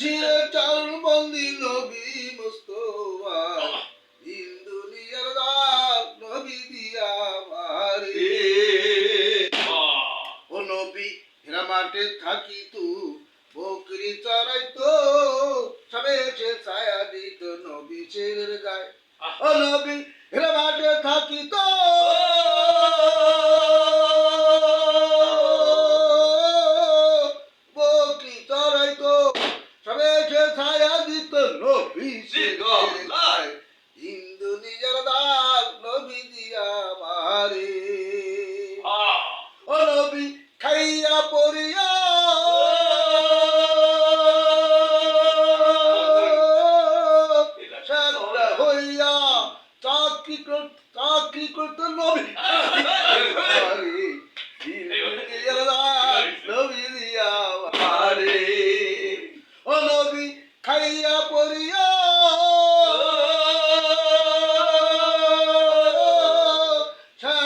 ছিঁড়ে চাল বন্দি নবী মোস্তফা। দিন দাগ নবী দিয়া মারে ও নবী হেরা মাঠে থাকি তু। বকরি চড়াই তো সবে সে ছায়া দিত নবী ছেড়ে গায়ে। ও নবী নবী ও নবী খাইয়া পড়িয়া। হইয়া চাকরি চাকরি করতে নবী। নবী দিয়া ও নবী খাইয়া পড়িয়া।